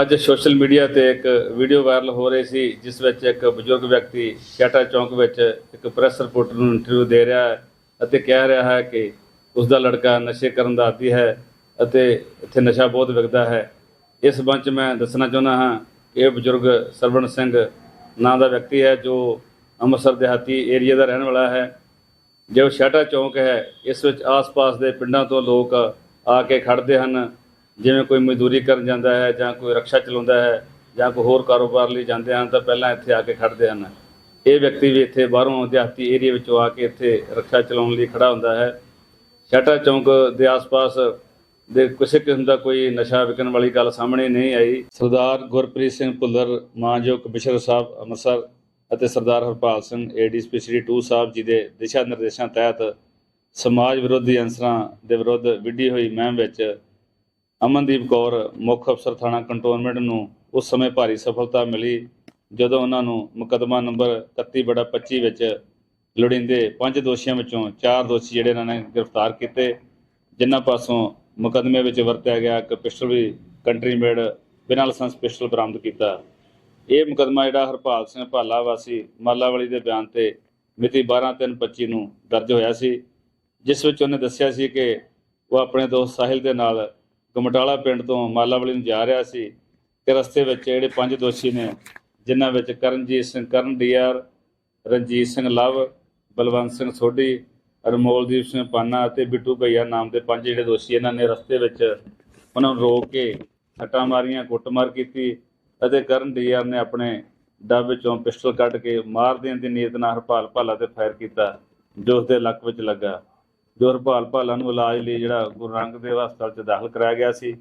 ਅੱਜ social media ਤੇ ਇੱਕ ਵੀਡੀਓ ਵਾਇਰਲ ਹੋ ਰਹੀ ਸੀ, ਜਿਸ ਵਿੱਚ ਇੱਕ ਬਜ਼ੁਰਗ ਵਿਅਕਤੀ ਛਾਟਾ ਚੌਂਕ ਵਿੱਚ ਇੱਕ ਪ੍ਰੈਸ ਰਿਪੋਰਟਰ ਨੂੰ ਇੰਟਰਵਿਊ ਦੇ ਰਿਹਾ ਹੈ ਅਤੇ ਕਹਿ ਰਿਹਾ ਹੈ ਕਿ ਉਸ ਦਾ ਲੜਕਾ ਨਸ਼ੇ ਕਰਨ ਦਾ ਆਦੀ ਹੈ ਅਤੇ ਇੱਥੇ ਨਸ਼ਾ ਬਹੁਤ ਵਿਕਦਾ ਹੈ। ਇਸ ਸੰਬੰਧ ਮੈਂ ਦੱਸਣਾ ਚਾਹੁੰਦਾ ਹਾਂ ਇਹ ਬਜ਼ੁਰਗ ਸਰਵਣ ਸਿੰਘ ਨਾਂ ਦਾ ਵਿਅਕਤੀ ਹੈ, ਜੋ ਅੰਮ੍ਰਿਤਸਰ ਦਿਹਾਤੀ ਏਰੀਆ ਦਾ ਰਹਿਣ ਵਾਲਾ ਹੈ। ਜੋ ਛਾਟਾ ਚੌਂਕ ਹੈ, ਇਸ ਵਿੱਚ ਆਸ-ਪਾਸ ਦੇ ਪਿੰਡਾਂ ਤੋਂ ਲੋਕ ਆ ਕੇ ਖੜਦੇ ਹਨ। ਜਿਵੇਂ ਕੋਈ ਮਜ਼ਦੂਰੀ ਕਰਨ ਜਾਂਦਾ ਹੈ ਜਾਂ ਕੋਈ ਰਕਸ਼ਾ ਚਲਾਉਂਦਾ ਹੈ ਜਾਂ ਕੋਈ ਹੋਰ ਕਾਰੋਬਾਰ ਲਈ ਜਾਂਦੇ ਹਨ, ਤਾਂ ਪਹਿਲਾਂ ਇੱਥੇ ਆ ਕੇ ਖੜਦੇ ਹਨ। ਇਹ ਵਿਅਕਤੀ ਵੀ ਇੱਥੇ ਬਾਹਰੋਂ ਦਿਹਾਤੀ ਏਰੀਆ ਵਿੱਚੋਂ ਆ ਕੇ ਇੱਥੇ ਰਕਸ਼ਾ ਚਲਾਉਣ ਲਈ ਖੜਾ ਹੁੰਦਾ ਹੈ। ਛਾਟਾ ਚੌਂਕ ਦੇ ਆਸ-ਪਾਸ ਦੇ ਕਿਸੇ ਕਿਸਮ ਦਾ ਕੋਈ ਨਸ਼ਾ ਵਿਕਣ ਵਾਲੀ ਗੱਲ ਸਾਹਮਣੇ ਨਹੀਂ ਆਈ। ਸਰਦਾਰ ਗੁਰਪ੍ਰੀਤ ਸਿੰਘ ਭੁੱਲਰ, ਮਾਨਯੋਗ ਕਮਿਸ਼ਨਰ ਸਾਹਿਬ, ਅੰਮ੍ਰਿਤਸਰ ਅਤੇ ਸਰਦਾਰ ਹਰਪਾਲ ਸਿੰਘ ਏਡੀਸਪੀ ਸ੍ਰੀ 2 ਸਾਹਿਬ ਜੀ ਦੇ ਦਿਸ਼ਾ ਨਿਰਦੇਸ਼ਾਂ ਤਹਿਤ ਸਮਾਜ ਵਿਰੋਧੀ ਅੰਸਰਾਂ ਦੇ ਵਿਰੁੱਧ ਵਿੱਢੀ ਹੋਈ ਮਹਿਮ ਵਿੱਚ ਅਮਨਦੀਪ ਕੌਰ ਮੁੱਖ ਅਫਸਰ ਥਾਣਾ ਕੰਟੋਨਮੈਂਟ ਨੂੰ ਉਸ ਸਮੇਂ ਭਾਰੀ ਸਫਲਤਾ ਮਿਲੀ ਜਦੋਂ ਉਹਨਾਂ ਨੂੰ ਮੁਕੱਦਮਾ ਨੰਬਰ 31 ਬੜਾ 25 ਵਿੱਚ ਲੋੜੀਂਦੇ ਪੰਜ ਦੋਸ਼ੀਆਂ ਵਿੱਚੋਂ ਚਾਰ ਦੋਸ਼ੀ ਜਿਹੜੇ ਇਹਨਾਂ ਨੇ ਗ੍ਰਿਫਤਾਰ ਕੀਤੇ, ਜਿਨ੍ਹਾਂ ਪਾਸੋਂ ਮੁਕੱਦਮੇ ਵਿੱਚ ਵਰਤਿਆ ਗਿਆ ਇੱਕ ਪਿਸਟਲ ਵੀ ਕੰਟਰੀ ਮੇਡ ਬਿਨਾਂ ਲਾਇਸੈਂਸ ਪਿਸਟਲ ਬਰਾਮਦ ਕੀਤਾ। ਇਹ ਮੁਕੱਦਮਾ ਜਿਹੜਾ ਹਰਪਾਲ ਸਿੰਘ ਭਾਲਾ ਵਾਸੀ ਮਾਲਾਵਾਲੀ ਦੇ ਬਿਆਨ ਤੇ ਮਿਤੀ 12/3/25 ਨੂੰ ਦਰਜ ਹੋਇਆ ਸੀ, ਜਿਸ ਵਿੱਚ ਉਹਨੇ ਦੱਸਿਆ ਸੀ ਕਿ ਉਹ ਆਪਣੇ ਦੋਸਤ ਸਾਹਿਲ ਦੇ ਨਾਲ ਗਮਟਾਲਾ ਪਿੰਡ ਤੋਂ ਮਾਲਾਵਾਲੀ ਨੂੰ ਜਾ ਰਿਹਾ ਸੀ ਤੇ ਰਸਤੇ ਵਿੱਚ ਜਿਹੜੇ ਪੰਜ ਦੋਸ਼ੀ ਨੇ, ਜਿਨ੍ਹਾਂ ਵਿੱਚ ਕਰਨਜੀਤ ਸਿੰਘ ਕਰਨ ਡੀਆਰ ਰਣਜੀਤ ਸਿੰਘ ਲਵ, ਬਲਵੰਤ ਸਿੰਘ ਸੋਢੀ ਅਰਮੋਲਦੀਪ ਸਿੰਘ ਪਾਨਾ ਅਤੇ ਬਿੱਟੂ ਭਈਆ ਨਾਮ ਦੇ ਪੰਜ ਜਿਹੜੇ ਦੋਸ਼ੀ ਇਹਨਾਂ ਨੇ ਰਸਤੇ ਵਿੱਚ ਉਹਨਾਂ ਨੂੰ ਰੋਕ ਕੇ ਹੱਟਾਂ ਮਾਰੀਆਂ, ਕੁੱਟਮਾਰ ਕੀਤੀ ਅਤੇ ਕਰਨ ਡੀਆਰ ਨੇ ਆਪਣੇ ਡੱਬ ਵਿੱਚੋਂ ਪਿਸਟਲ ਕੱਢ ਕੇ ਮਾਰ ਦੇਣ ਦੀ ਨੀਅਤ ਨਾਲ ਹਰਪਾਲ ਭਾਲਾ ਤੇ ਫਾਇਰ ਕੀਤਾ, ਜੋ ਉਸਦੇ ਲੱਕ ਵਿੱਚ ਲੱਗਾ। ਜੋ ਹਰਪਾਲ ਭਾਲਾ ਨੂੰ ਇਲਾਜ ਲਈ ਜਿਹੜਾ ਗੁਰੂ ਨਾਨਕ ਦੇਵ ਹਸਪਤਾਲ 'ਚ ਦਾਖਲ ਕਰਾਇਆ ਗਿਆ ਸੀ,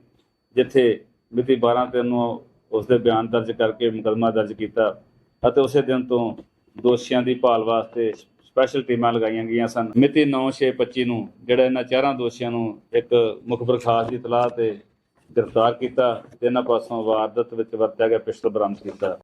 ਜਿੱਥੇ ਮਿਤੀ 12 ਤਿੰਨ ਨੂੰ ਉਸਦੇ ਬਿਆਨ ਦਰਜ ਕਰਕੇ ਮੁਕੱਦਮਾ ਦਰਜ ਕੀਤਾ ਅਤੇ ਉਸੇ ਦਿਨ ਤੋਂ ਦੋਸ਼ੀਆਂ ਦੀ ਭਾਲ ਵਾਸਤੇ ਸਪੈਸ਼ਲ ਟੀਮਾਂ ਲਗਾਈਆਂ ਗਈਆਂ ਸਨ। ਮਿਤੀ 9/6/25 ਨੂੰ ਜਿਹੜਾ ਇਹਨਾਂ ਚਾਰਾਂ ਦੋਸ਼ੀਆਂ ਨੂੰ ਇੱਕ ਮੁਖਬਰ ਖਾਸ ਦੀ ਇਤਲਾਹ ਤੇ ਗ੍ਰਿਫਤਾਰ ਕੀਤਾ ਤੇ ਇਹਨਾਂ ਪਾਸੋਂ ਵਾਰਦਾਤ ਵਿੱਚ ਵਰਤਿਆ ਗਿਆ ਪਿਸਟਲ ਬਰਾਮਦ ਕੀਤਾ।